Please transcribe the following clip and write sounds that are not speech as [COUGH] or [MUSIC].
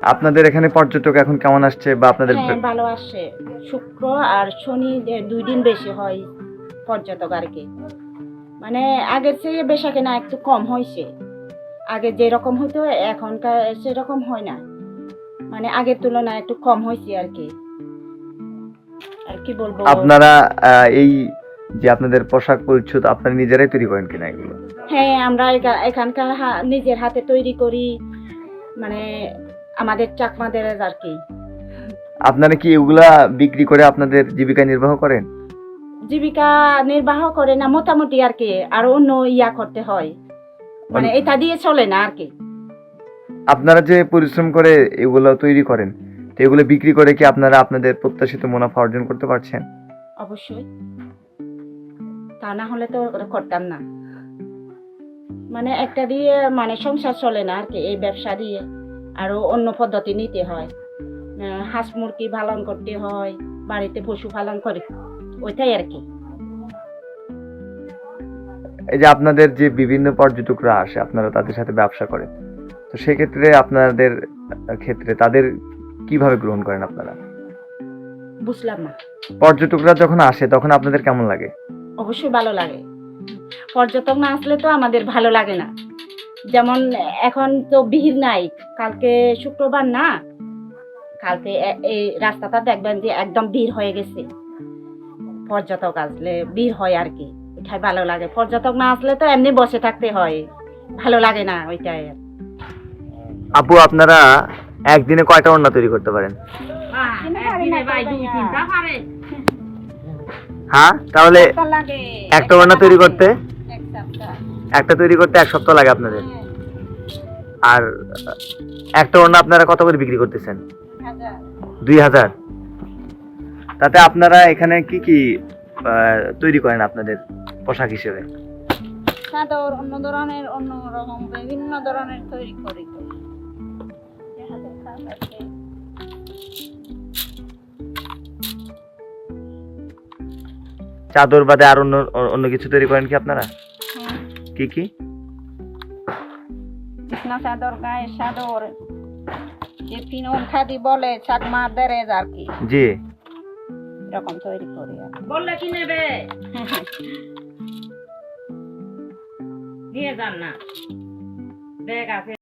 আপনাদের এখানে পর্যটক এখন কেমন আসছে বা আপনাদের হ্যাঁ ভালো আসে শুক্র আর শনি দুই দিন বেশি হয় পর্যটক আর কি। মানে আগের চেয়ে বেশা কেনা একটু কম হয়েছে আগে যেরকম হতো এখনকার সেরকম হয় না। মানে আগের তুলনায় একটু কম হয়েছে আর কি। আর কি বলব? আপনারা এই যে আপনাদের পোশাক পরিচ্ছদ আপনারা নিজেরাই তৈরি করেন কিনা এগুলো? হ্যাঁ আমরা এখানকার নিজের হাতে তৈরি করি। মানে আমাদের চাকমাদের আর কি। আপনারা কি এগুলা বিক্রি করে আপনাদের জীবিকা নির্বাহ করেন? জীবিকা নির্বাহ করে না মোটামুটি আর কি আর অন্য ইয়া করতে হয়। মানে এটা দিয়ে চলে না আর কি। আপনারা যে পরিশ্রম করে এগুলো তৈরি করেন তো এগুলো বিক্রি করে কি আপনারা আপনাদের প্রত্যাশিত মুনাফা অর্জন করতে পারছেন? অবশ্যই। তা না হলে তো করতাম না। মানে একটা দিয়ে মানে সংসার চলে না আর কি এই ব্যবসা দিয়ে। আরও অন্য পদ্ধতি নিতে হয়। হাঁস মুরগি পালন করতে হয় বাড়িতে পশু পালন করে ওইটাই আর কি। এই যে আপনাদের যে বিভিন্ন পর্যটকরা আসে আপনারা তাদের সাথে ব্যবসা করেন তো সেক্ষেত্রে আপনাদের ক্ষেত্রে তাদের কীভাবে গ্রহণ করেন আপনারা? বুঝলাম না। পর্যটকরা যখন আসে তখন আপনাদের কেমন লাগে? অবশ্যই ভালো লাগে। পর্যটক না আসলে তো আমাদের ভালো লাগে না। যেমন এখন তো ভিড় নাই। কালকে শুক্রবার না? কালকে এই রাস্তাটা দেখবেন যে একদম ভিড় হয়ে গেছে। পর্যটক আসলে ভিড় হয় আর কি। ওইটাই ভালো লাগে। পর্যটক না আসলে তো এমনি বসে থাকতে হয়। ভালো লাগে না ওইটাই আপু আপনারা একদিনে কয়টা ওড়না তৈরি করতে পারেন? হ্যাঁ? তাহলে একটা ওড়না তৈরি করতে? একটা তৈরি করতে এক সপ্তাহ লাগে আপনাদের? আর একটা ওড়না আপনারা কত করে বিক্রি করতেছেন? দুই হাজার। তাতে আপনারা এখানে কি কি তৈরি করেন আপনাদের পোশাক হিসেবে? চাদর অন্য ধরনের অন্য রকম বিভিন্ন ধরনের তৈরি করি। চাদর বাদে আর অন্য অন্য কিছু তৈরি করেন কি আপনারা? কি কি? বিছনা চাদর গায়ে চাদর যে পিনন খাদি বলে চাকমা দেরেজ আর কি। জি। এরকম তৈরি করি। বললে কি নেবে? [LAUGHS] নিয়ে যান না। ব্যাগ আছে